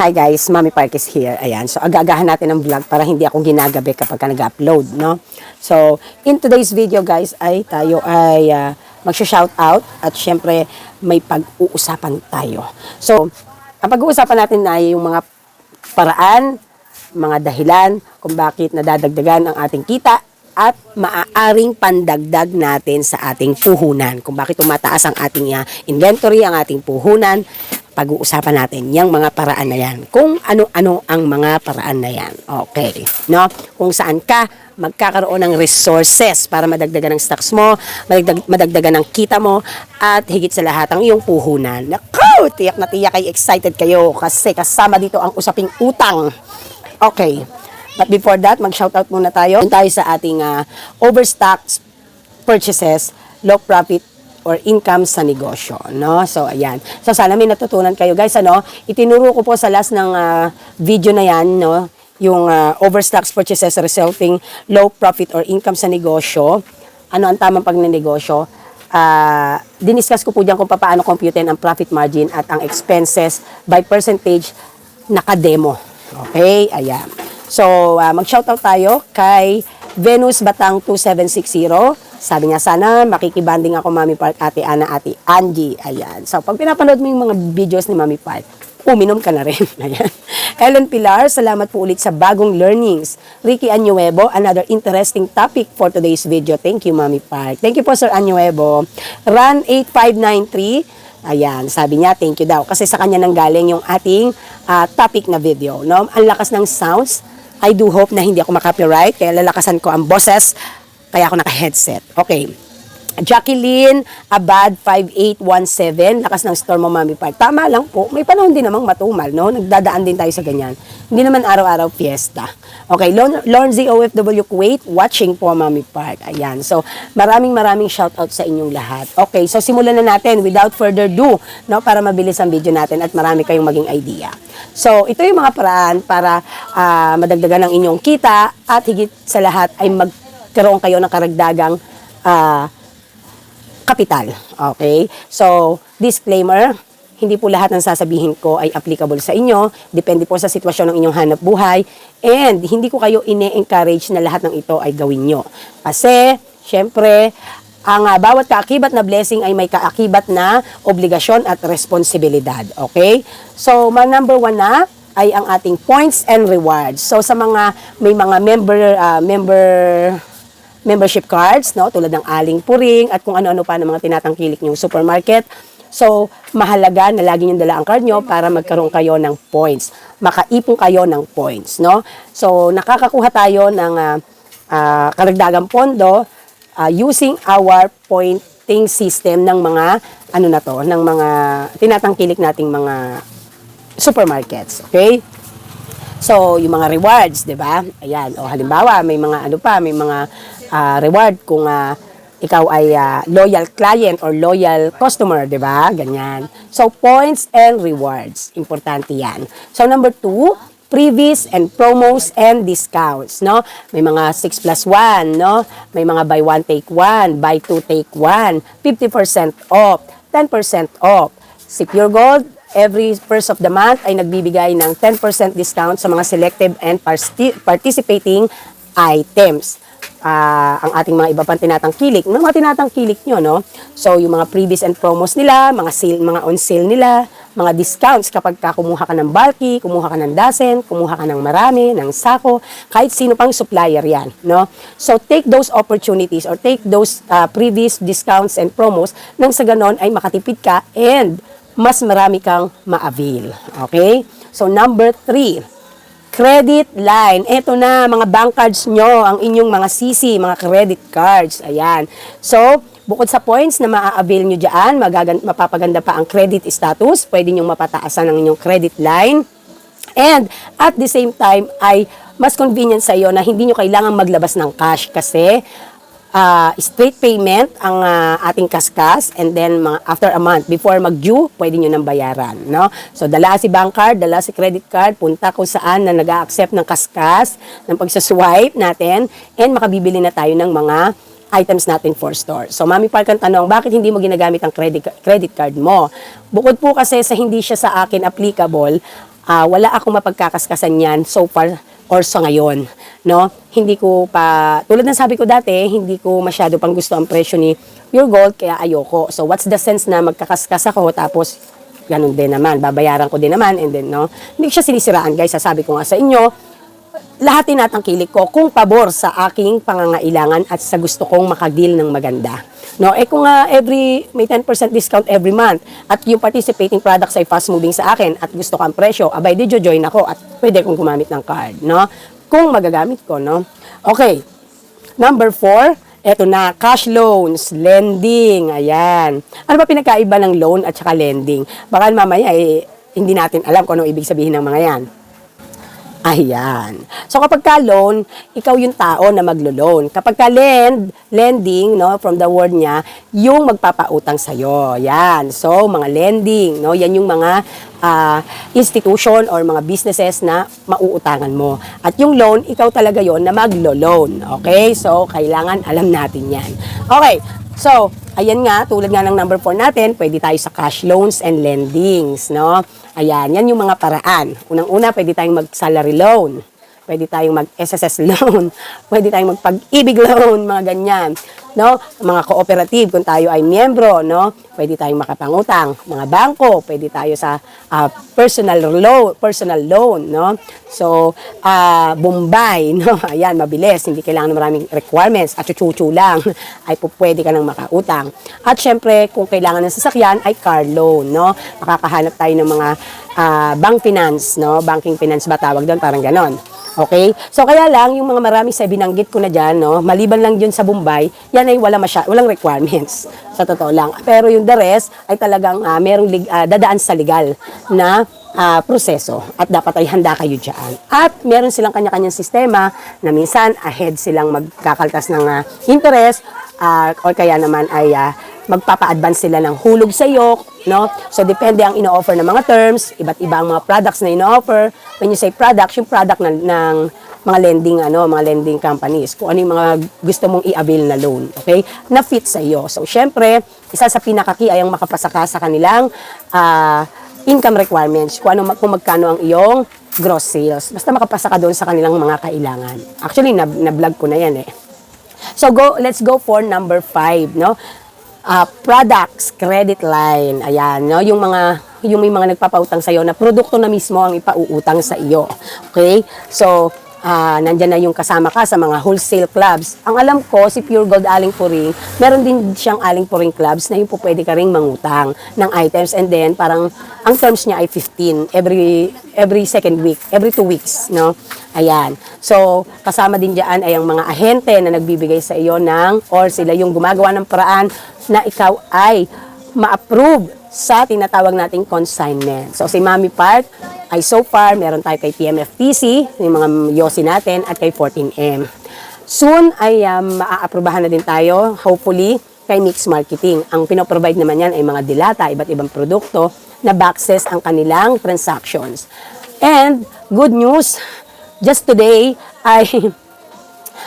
Hi guys, Mami Park is here. Ayan. So, agagahan natin ang vlog para hindi ako ginagabi kapag ka nag-upload, no? So, in today's video guys, ay tayo ay uh, magsha-shout out at syempre may pag-uusapan tayo. So, ang pag-uusapan natin ay yung mga paraan, mga dahilan kung bakit nadadagdagan ang ating kita at maaaring pandagdag natin sa ating puhunan. Kung bakit tumataas ang ating uh, inventory, ang ating puhunan, pag-uusapan natin yung mga paraan na yan. Kung ano-ano ang mga paraan na yan. Okay. No? Kung saan ka magkakaroon ng resources para madagdagan ng stocks mo, madagdag, madagdagan ng kita mo, at higit sa lahat ang iyong puhunan. Naku! Tiyak na tiyak ay excited kayo kasi kasama dito ang usaping utang. Okay. But before that, mag-shoutout muna tayo. Doon tayo sa ating uh, overstocks purchases, low profit or income sa negosyo, no? So ayan. So sana may natutunan kayo, guys, ano? Itinuro ko po sa last ng uh, video na 'yan, no? Yung uh, overstocks purchases resulting low profit or income sa negosyo. Ano ang tamang pagnenegosyo? Uh, diniscuss ko po diyan kung paano computein ang profit margin at ang expenses by percentage naka-demo. Okay? Ayan. So, uh, mag-shoutout tayo kay Venus Batang 2760. Sabi niya, sana makikibanding ako, Mami Park, Ate Ana, Ate Angie. Ayan. So, pag pinapanood mo yung mga videos ni Mami Park, uminom ka na rin. Ayan. Ellen Pilar, salamat po ulit sa bagong learnings. Ricky Anuevo, another interesting topic for today's video. Thank you, Mami Park. Thank you po, Sir Anuevo. Run 8593, Ayan, sabi niya, thank you daw. Kasi sa kanya nang galing yung ating ah, topic na video. No? Ang lakas ng sounds. I do hope na hindi ako makapiright. Kaya lalakasan ko ang boses. Kaya ako naka-headset. Okay. Jacqueline Abad 5817, lakas ng storm mo Mami Park. Tama lang po, may panahon din namang matumal, no? Nagdadaan din tayo sa ganyan. Hindi naman araw-araw fiesta. Okay, Lon Lonzi OFW Kuwait, watching po Mami Park. Ayan, so maraming maraming shout out sa inyong lahat. Okay, so simulan na natin without further ado, no? Para mabilis ang video natin at marami kayong maging idea. So, ito yung mga paraan para ah, madagdagan ang inyong kita at higit sa lahat ay magkaroon kayo ng karagdagang ah, kapital. Okay? So, disclaimer, hindi po lahat ng sasabihin ko ay applicable sa inyo. Depende po sa sitwasyon ng inyong hanap buhay. And hindi ko kayo ine-encourage na lahat ng ito ay gawin nyo. Kasi, syempre, ang ah, bawat kaakibat na blessing ay may kaakibat na obligasyon at responsibilidad. Okay? So, ma number one na ay ang ating points and rewards. So, sa mga may mga member ah, member membership cards, no? tulad ng aling puring at kung ano-ano pa ng mga tinatangkilik niyong supermarket. So, mahalaga na lagi niyong dala ang card nyo para magkaroon kayo ng points. Makaipon kayo ng points, no? So, nakakakuha tayo ng ah, ah, karagdagang pondo ah, using our pointing system ng mga ano na to, ng mga tinatangkilik nating mga supermarkets, okay? So, yung mga rewards, 'di ba? Ayan, o halimbawa, may mga ano pa, may mga ah, reward kung ah, ikaw ay ah, loyal client or loyal customer, 'di ba? Ganyan. So, points and rewards, importante 'yan. So, number two, previous and promos and discounts, no? May mga 6 plus 1, no? May mga buy one take one, buy two take one, 50% off, 10% off. Secure Gold, every first of the month ay nagbibigay ng 10% discount sa mga selective and parti- participating items. Ah, ang ating mga iba pang tinatangkilik, ng mga tinatangkilik nyo, no? So, yung mga previous and promos nila, mga sale, mga on sale nila, mga discounts kapag ka kumuha ka ng bulky, kumuha ka ng dozen, kumuha ka ng marami, ng sako, kahit sino pang supplier yan, no? So, take those opportunities or take those ah, previous discounts and promos nang sa ganon ay makatipid ka and mas marami kang ma-avail. Okay? So, number three, credit line. Ito na, mga bank cards nyo, ang inyong mga CC, mga credit cards. Ayan. So, bukod sa points na maa-avail nyo dyan, mapapaganda pa ang credit status, pwede nyo mapataasan ang inyong credit line. And at the same time ay mas convenient sa iyo na hindi nyo kailangan maglabas ng cash kasi ah, straight payment ang ah, ating kaskas and then mga, after a month before mag-due pwede nyo nang bayaran no so dala si bank card dala si credit card punta kung saan na nag-accept ng kaskas ng pagsaswipe natin and makabibili na tayo ng mga items natin for store. So, Mami Park ang tanong, bakit hindi mo ginagamit ang credit, credit card mo? Bukod po kasi sa hindi siya sa akin applicable, ah, wala akong mapagkakaskasan yan so far or sa ngayon. No? Hindi ko pa, tulad ng sabi ko dati, hindi ko masyado pang gusto ang presyo ni Pure Gold, kaya ayoko. So what's the sense na magkakaskas ako tapos ganun din naman, babayaran ko din naman and then no, hindi ko siya sinisiraan guys, sasabi ko nga sa inyo, lahat tinatangkilik ko kung pabor sa aking pangangailangan at sa gusto kong makagil ng maganda. No, eh kung nga every may 10% discount every month at yung participating products ay fast moving sa akin at gusto ko ang presyo, abay di join ako at pwede kong gumamit ng card, no? Kung magagamit ko, no? Okay. Number four, eto na, cash loans, lending, ayan. Ano ba pinagkaiba ng loan at saka lending? Baka mamaya eh, hindi natin alam kung anong ibig sabihin ng mga yan. Ayan. So kapag ka loan, ikaw yung tao na maglo-loan. Kapag ka lend, lending, no, from the word niya, yung magpapautang sa'yo. Yan. So, mga lending, no, yan yung mga ah, institution or mga businesses na mauutangan mo. At yung loan, ikaw talaga yon na maglo-loan. Okay? So, kailangan alam natin yan. Okay. So, ayan nga, tulad nga ng number 4 natin, pwede tayo sa cash loans and lendings, no? Ayan, yan yung mga paraan. Unang-una, pwede tayong mag-salary loan. Pwede tayong mag-SSS loan. Pwede tayong mag-pag-ibig loan, mga ganyan. No? Mga cooperative, kung tayo ay miyembro, no? Pwede tayong makapangutang. Mga bangko, pwede tayo sa ah, personal loan, personal loan, no? So, ah, Bombay, no? Ayan, mabilis, hindi kailangan ng maraming requirements at chuchu lang ay pwede ka nang makautang. At syempre, kung kailangan ng sasakyan ay car loan, no? Makakahanap tayo ng mga ah, bank finance, no? Banking finance ba tawag doon? Parang ganon. Okay? So kaya lang yung mga marami sa binanggit ko na diyan, no, maliban lang 'yun sa Bombay, yan ay wala masya, walang requirements. Sa totoo lang. Pero yung the rest ay talagang ah, merong lig- ah, dadaan sa legal na ah, proseso at dapat ay handa kayo diyan. At meron silang kanya-kanyang sistema na minsan ahead silang magkakaltas ng ah, interest ah, or kaya naman ay ah, magpapa-advance sila ng hulog sa iyo, no? So depende ang ino-offer ng mga terms, iba't iba ang mga products na ino-offer. When you say products, yung product ng, ng mga lending ano, mga lending companies, kung ano yung mga gusto mong i-avail na loan, okay? Na fit sa iyo. So syempre, isa sa pinaka-key ay ang makapasa ka sa kanilang ah, income requirements, kung ano kung magkano ang iyong gross sales. Basta makapasa ka doon sa kanilang mga kailangan. Actually, na, na-vlog ko na yan eh. So go, let's go for number five, no? Ah, products, credit line. Ayan, no? Yung mga yung may mga nagpapautang sa iyo na produkto na mismo ang ipauutang sa iyo. Okay? So, ah nandyan na yung kasama ka sa mga wholesale clubs. Ang alam ko, si Pure Gold Aling Puring, meron din siyang Aling Puring clubs na yung po pwede ka ring mangutang ng items and then parang ang terms niya ay 15 every every second week, every two weeks, no? Ayan. So, kasama din diyan ay ang mga ahente na nagbibigay sa iyo ng or sila yung gumagawa ng paraan na ikaw ay ma-approve sa tinatawag nating consignment. So, si Mami Park ay so far, meron tayo kay PMFTC, yung mga yosi natin, at kay 14M. Soon ay um, maaaprubahan na din tayo, hopefully, kay Mix Marketing. Ang pinoprovide naman yan ay mga dilata, iba't ibang produkto na boxes ang kanilang transactions. And, good news, just today ay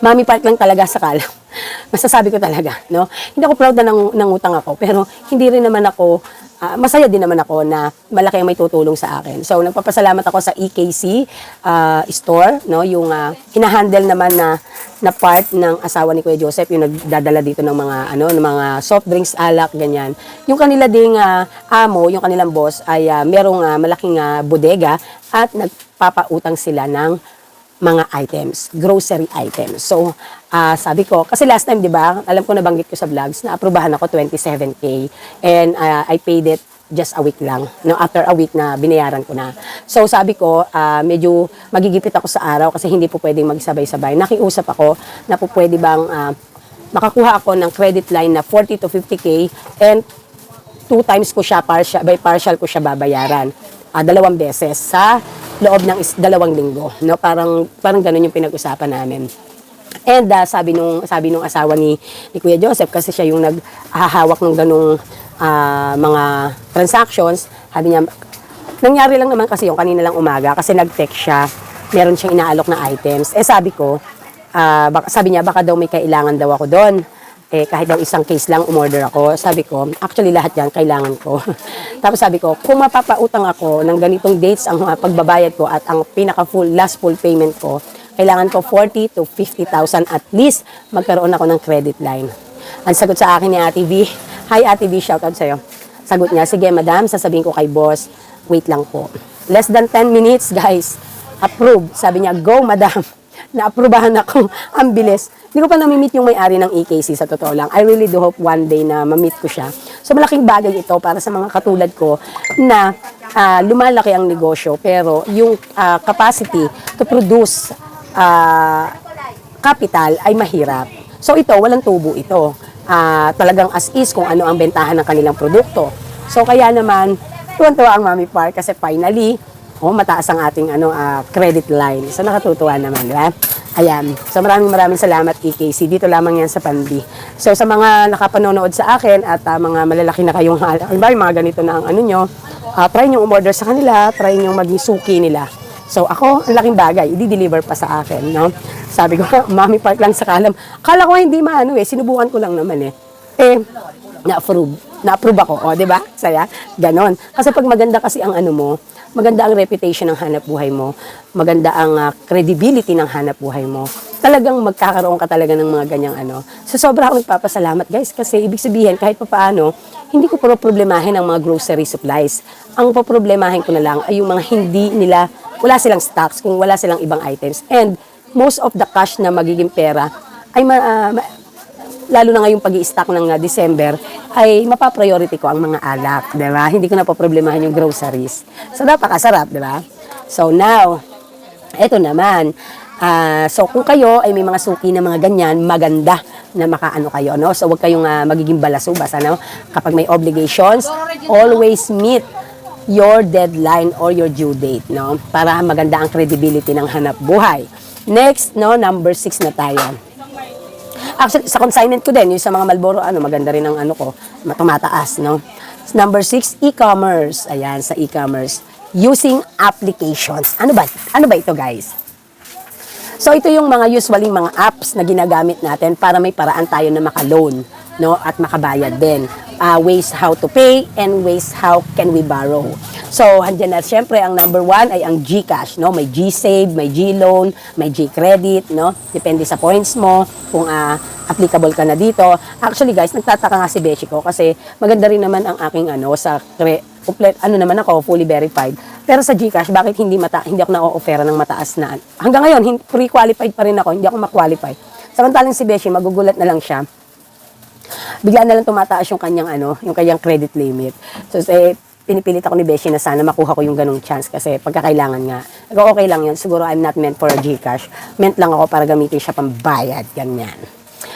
Mami Park lang talaga sa kalam. Masasabi ko talaga, no? Hindi ako proud na nang, nangutang ako, pero hindi rin naman ako, ah, masaya din naman ako na malaki ang may tutulong sa akin. So, nagpapasalamat ako sa EKC ah, store, no? Yung uh, hinahandle naman na, na part ng asawa ni Kuya Joseph, yung nagdadala dito ng mga, ano, ng mga soft drinks, alak, ganyan. Yung kanila ding ah, amo, yung kanilang boss, ay ah, merong ah, malaking ah, bodega at nagpapautang sila ng mga items, grocery items. So, ah, sabi ko, kasi last time, di ba, alam ko nabanggit ko sa vlogs, na aprubahan ako 27K and ah, I paid it just a week lang. No, after a week na binayaran ko na. So, sabi ko, ah, medyo magigipit ako sa araw kasi hindi po pwedeng magsabay-sabay. Nakiusap ako na po pwede bang ah, makakuha ako ng credit line na 40 to 50K and two times ko siya partial, by partial ko siya babayaran. Ah, dalawang beses sa loob ng is, dalawang linggo. No? Parang, parang ganun yung pinag-usapan namin. And ah, sabi nung sabi nung asawa ni, ni Kuya Joseph kasi siya yung naghahawak ng ganung ah, mga transactions, sabi niya nangyari lang naman kasi yung kanina lang umaga kasi nag-text siya, meron siyang inaalok na items. Eh sabi ko, baka, sabi niya baka daw may kailangan daw ako doon. Eh kahit daw isang case lang umorder ako, sabi ko, actually lahat yan kailangan ko. Tapos sabi ko, kung mapapautang ako ng ganitong dates ang pagbabayad ko at ang pinaka full last full payment ko, kailangan ko 40 to 50,000 at least magkaroon ako ng credit line. Ang sagot sa akin ni Ate V, Hi Ate V, shoutout sa'yo. Sagot niya, sige madam, sasabihin ko kay boss, wait lang po. Less than 10 minutes guys, approve. Sabi niya, go madam. Na-approbahan ako. Ang bilis. Hindi ko pa namimit yung may-ari ng EKC sa totoo lang. I really do hope one day na mamit ko siya. So malaking bagay ito para sa mga katulad ko na ah, lumalaki ang negosyo pero yung ah, capacity to produce ah, capital ay mahirap. So ito, walang tubo ito. Ah, talagang as is kung ano ang bentahan ng kanilang produkto. So kaya naman, tuwan-tuwa ang Mami Park kasi finally, oh, mataas ang ating ano ah, credit line. So nakatutuwa naman, di ba? Ayan. So maraming maraming salamat EKC. Dito lamang yan sa Pandi. So sa mga nakapanonood sa akin at ah, mga malalaki na kayong ba, yung mga ganito na ang ano nyo, ah, try nyo umorder sa kanila, try nyo maging suki nila. So ako, ang laking bagay, i-deliver pa sa akin, no? Sabi ko, Mami Park lang sa kalam. Kala ko hindi maano eh, sinubukan ko lang naman eh. Eh, na-approve. Na-approve ako, o, di ba? Saya, ganon. Kasi pag maganda kasi ang ano mo, maganda ang reputation ng hanap buhay mo, maganda ang ah, credibility ng hanap buhay mo, talagang magkakaroon ka talaga ng mga ganyang ano. So sobra akong nagpapasalamat guys kasi ibig sabihin kahit pa paano, hindi ko pro problemahin ang mga grocery supplies. Ang poproblemahin ko na lang ay yung mga hindi nila, wala silang stocks, kung wala silang ibang items. And most of the cash na magiging pera ay ma, ma- lalo na ngayong pag stock ng uh, December, ay mapapriority ko ang mga alak, di ba? Hindi ko na poproblemahin yung groceries. So, napakasarap, di ba? So, now, eto naman. Ah, so, kung kayo ay may mga suki na mga ganyan, maganda na makaano kayo, no? So, huwag kayong ah, magiging balasubas, ano? Kapag may obligations, always meet your deadline or your due date, no? Para maganda ang credibility ng hanap buhay. Next, no, number six na tayo. Actually, sa consignment ko din, yung sa mga Malboro, ano, maganda rin ang ano ko, tumataas, no? Number six, e-commerce. Ayan, sa e-commerce. Using applications. Ano ba? Ano ba ito, guys? So, ito yung mga usually mga apps na ginagamit natin para may paraan tayo na maka-loan, no? At makabayad din. Ah, ways how to pay and ways how can we borrow. So, andyan na siyempre ang number one ay ang GCash, no? May GSave, may GLoan, may GCredit, no? Depende sa points mo kung ah, applicable ka na dito. Actually, guys, nagtataka nga si Beshi ko kasi maganda rin naman ang aking ano sa cre- complete ano naman ako fully verified. Pero sa GCash, bakit hindi mata hindi ako na-offera ng mataas na hanggang ngayon pre-qualified pa rin ako, hindi ako ma-qualify. Samantalang si Beshi magugulat na lang siya bigla na lang tumataas yung kanyang ano, yung kanyang credit limit. So, eh, pinipilit ako ni Beshi na sana makuha ko yung ganong chance kasi pagkakailangan nga. Okay lang yun. Siguro I'm not meant for a Gcash. Meant lang ako para gamitin siya pang bayad. Ganyan.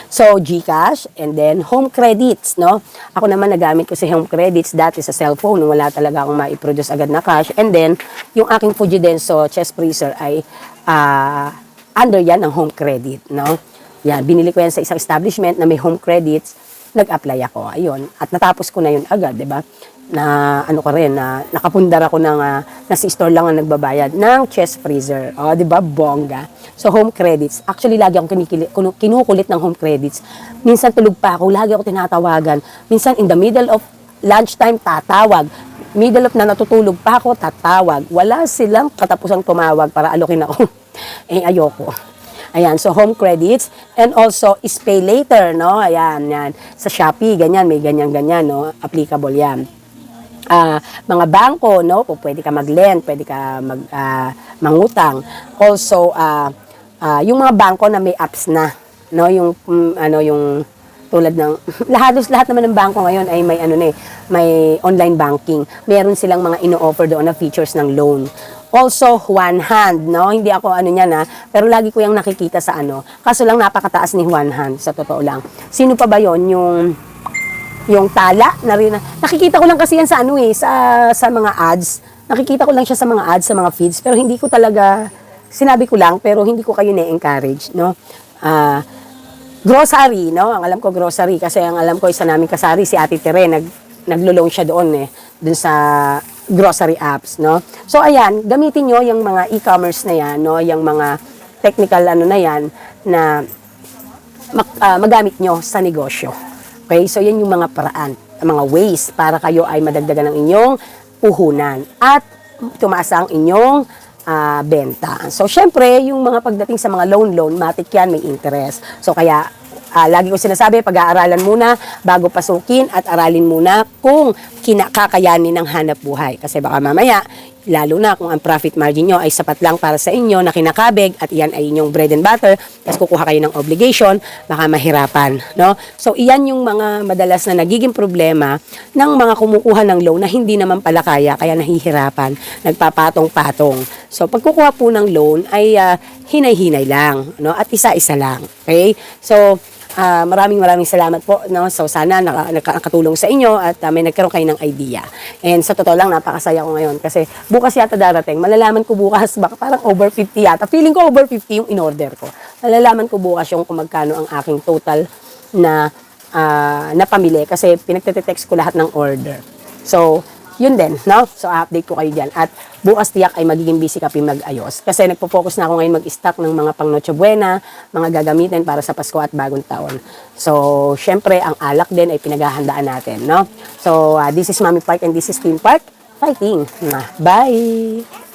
So, Gcash and then home credits, no? Ako naman nagamit ko si home credits dati sa cellphone nung wala talaga akong ma-produce agad na cash. And then, yung aking Fujidenso chest freezer ay ah, under yan ng home credit, no? Yan, binili ko yan sa isang establishment na may home credits. Nag-apply ako, ayun. At natapos ko na yun agad, di ba? Na ano ko rin, na nakapundar ako ng, uh, nasa store lang ang nagbabayad ng chest freezer. O, di ba? Bongga. So, home credits. Actually, lagi akong kinikili, kinu- kinukulit ng home credits. Minsan tulog pa ako, lagi ako tinatawagan. Minsan in the middle of lunchtime, tatawag. Middle of na natutulog pa ako, tatawag. Wala silang katapusang tumawag para alokin ako. eh, ayoko. Ayan, so home credits and also is pay later, no? Ayan, yan. Sa Shopee, ganyan, may ganyan-ganyan, no? Applicable yan. Ah, mga bangko, no? Kung pwede ka mag-lend, pwede ka mag, ah, mangutang. Also, ah, ah, yung mga bangko na may apps na, no? Yung, mm, ano, yung tulad ng lahat lahat naman ng bangko ngayon ay may ano na eh, may online banking. Meron silang mga ino-offer doon na features ng loan. Also, one hand, no? Hindi ako ano niyan na, pero lagi ko yung nakikita sa ano. Kaso lang napakataas ni one hand, sa totoo lang. Sino pa ba yon yung yung tala na rin. Nakikita ko lang kasi yan sa ano eh, sa, sa mga ads. Nakikita ko lang siya sa mga ads, sa mga feeds, pero hindi ko talaga, sinabi ko lang, pero hindi ko kayo na-encourage, no? Ah, grocery, no? Ang alam ko grocery kasi ang alam ko isa namin kasari si Ate Tere nag naglo-loan siya doon eh doon sa grocery apps, no? So ayan, gamitin niyo yung mga e-commerce na yan, no? Yung mga technical ano na yan na mak- ah, magamit nyo sa negosyo. Okay? So, yan yung mga paraan, mga ways para kayo ay madagdagan ng inyong puhunan at tumaas ang inyong ah, benta. So, syempre, yung mga pagdating sa mga loan-loan, matik yan, may interest. So, kaya, ah, lagi ko sinasabi, pag-aaralan muna bago pasukin at aralin muna kung kinakakayanin ng hanap buhay. Kasi baka mamaya, lalo na kung ang profit margin nyo ay sapat lang para sa inyo na kinakabig at iyan ay inyong bread and butter, tapos kukuha kayo ng obligation, baka mahirapan. No? So, iyan yung mga madalas na nagiging problema ng mga kumukuha ng loan na hindi naman pala kaya, kaya nahihirapan, nagpapatong-patong. So, pag kukuha po ng loan ay ah, hinay-hinay lang, no? At isa-isa lang. Okay? So, ah, maraming maraming salamat po, no? So, sana naka, naka- nakatulong sa inyo at ah, may nagkaroon kayo ng idea. And sa totoo lang, napakasaya ko ngayon kasi bukas yata darating, malalaman ko bukas, baka parang over 50 yata. Feeling ko over 50 yung in-order ko. Malalaman ko bukas yung kung magkano ang aking total na ah, na pamili kasi pinagtete-text ko lahat ng order. So, yun din, no? So, update ko kayo dyan. At bukas tiyak ay magiging busy kami mag-ayos. Kasi nagpo-focus na ako ngayon mag-stock ng mga pang Noche Buena, mga gagamitin para sa Pasko at Bagong Taon. So, syempre, ang alak din ay pinaghahandaan natin, no? So, ah, this is Mami Park and this is Twin Park. Fighting. Bye!